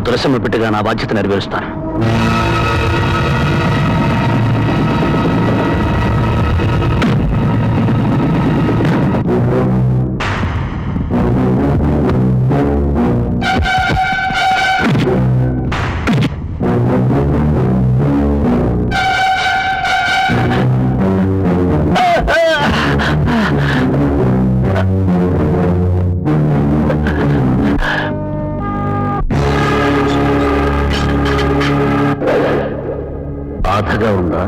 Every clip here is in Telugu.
ఇప్పుడు తులసమ్మ బిడ్డగా నా బాధ్యత నెరవేరుస్తాను. బాధగా ఉందా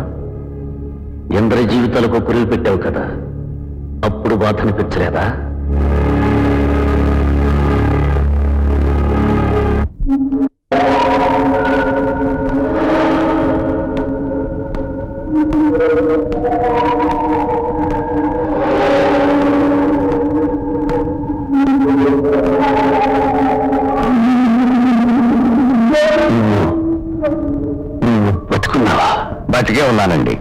ఎందరి జీవితాలకు పురుగు పెట్టావు కదా అప్పుడు బాధ అనిపించలేదా? బతికే ఉన్నానండి.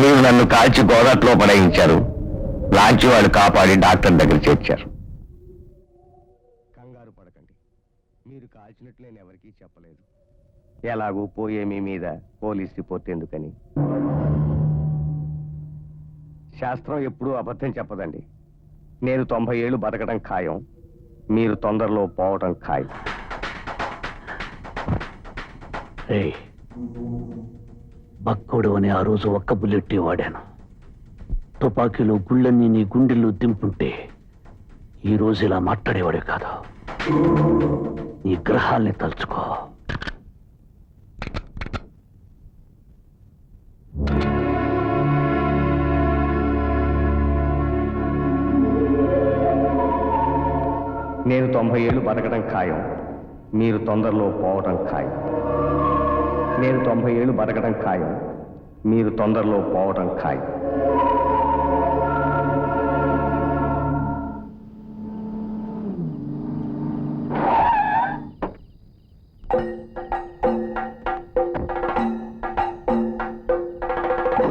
మీరు నన్ను కాల్చి గోదాట్లో పడేయించారు. లాంచి వాళ్ళు కాపాడి డాక్టర్ దగ్గర చేర్చారు. కంగారు పడకండి. మీరు కాల్చినట్లు నేను ఎవరికీ చెప్పలేదు. ఎలాగూ పోయే మీ మీద పోలీస్ రిపోర్ట్ ఎందుకని? శాస్త్రం ఎప్పుడూ అబద్ధం చెప్పదండి. నేను తొంభై ఏళ్ళు బతకడం ఖాయం. మీరు తొందరలో పోవటం ఖాయం. బక్కోడు అని ఆ రోజు ఒక్క బుల్లెట్టే వాడాను. తుపాకీలో గుళ్ళన్నీ నీ గుండెల్లో దింపుంటే ఈ రోజు ఇలా మాట్లాడేవాడే కాదు. నీ గ్రహాల్ని తలుచుకో. నేను తొంభై ఏళ్ళు బతకడం ఖాయం. మీరు తొందరలో పోవడం ఖాయం. నేను తొంభై ఏళ్ళు బతకడం ఖాయం. మీరు తొందరలో పోవటం ఖాయం.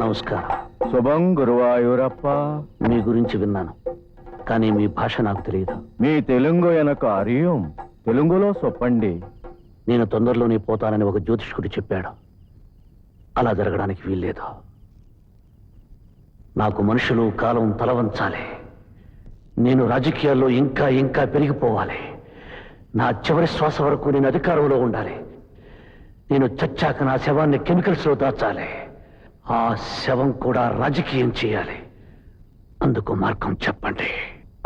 నమస్కారం. శుభం గురువాయూరప్ప. మీ గురించి విన్నాను. కానీ మీ భాష నాకు తెలియదు. మీ తెలుగు వెనక అరియం. తెలుగులో చెప్పండి నేను తొందరలోనే పోతానని ఒక జ్యోతిష్కుడు చెప్పాడు. అలా జరగడానికి వీల్లేదు. నాకు మనుషులు కాలం తలవంచాలి. నేను రాజకీయాల్లో ఇంకా ఇంకా పెరిగిపోవాలి. నా చివరి శ్వాస వరకు నేను అధికారంలో ఉండాలి. నేను చచ్చాక నా శవాన్ని కెమికల్స్లో దాచాలి. ఆ శవం కూడా రాజకీయం చేయాలి. అందుకు మార్గం చెప్పండి.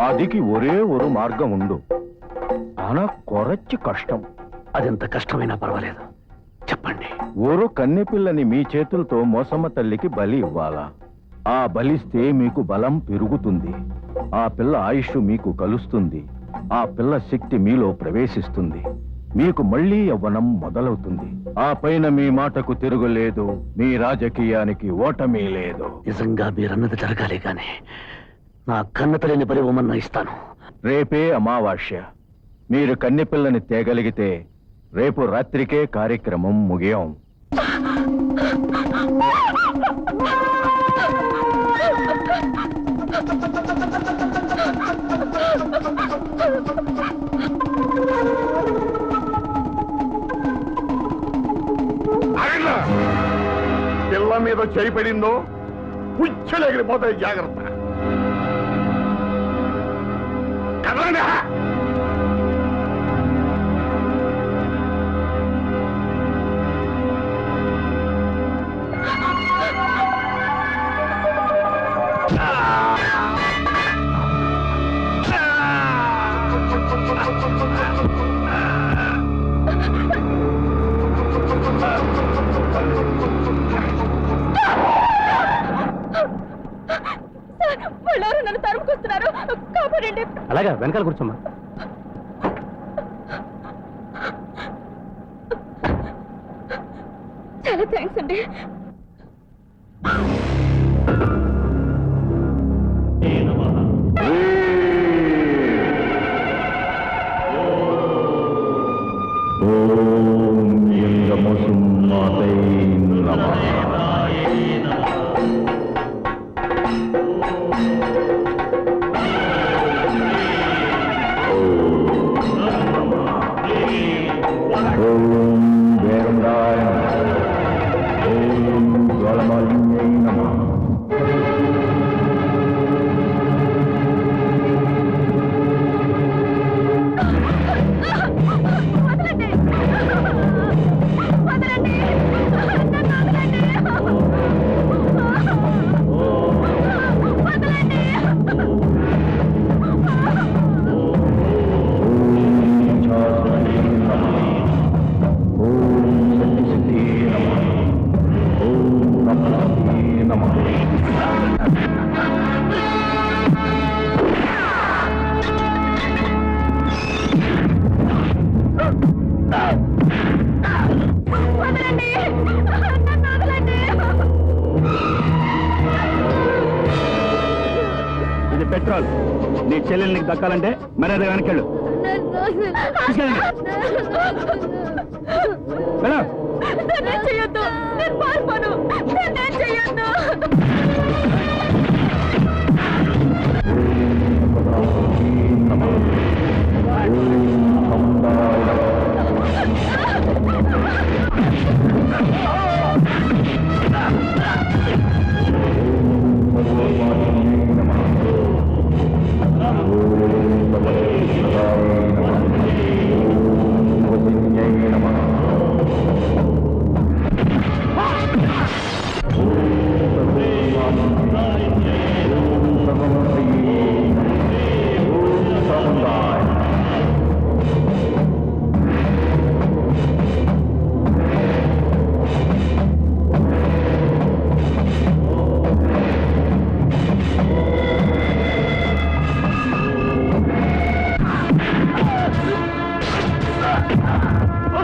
అదికి ఒరే ఒరు మార్గం ఉండు. ఆనా కొరచి కష్టం. అదెంత కష్టమైనా పర్వాలేదు. చెప్పండి. ఊరు కన్నెపిల్లని మీ చేతులతో మోసమ్మ తల్లికి బలి ఇవ్వాలా? ఆ బలిస్తే మీకు బలం పెరుగుతుంది. ఆ పిల్ల ఆయుష్ మీకు కలుస్తుంది. ఆ పిల్ల శక్తి మీలో ప్రవేశిస్తుంది. మీకు మళ్ళీ యవ్వనం మొదలవుతుంది. ఆ పైన మీ మాటకు తిరుగులేదు. మీ రాజకీయానికి ఓటమీ లేదు. నిజంగా మీరన్నది జరగాలి గాని నా కన్న తల్లిని బలి ఇవ్వమన్నా ఇస్తాను. రేపే అమావాస్య. మీరు కన్నెపిల్లని తేగలిగితే రేపు రాత్రికే కార్యక్రమం ముగియం. పిల్ల మీద చేయి పడిందో పుచ్చలు జాగ్రత్త. కదలండి వాళ్ళెవరో నన్ను తరుముకొస్తున్నారు. కాపాడండి. అలాగా వెనకాల కూర్చోమ్మా. చాలా థ్యాంక్స్ అండి. ఓం అది పెట్రోల్ నీ చెల్లెలు నీకు దక్కాలంటే మర్యాద వెనకెళ్ళు తీసుకెళ్ళండి వెళ్ళు. చెయ్యొద్దు నేను పారిపోను నన్నేం చెయ్యొద్దు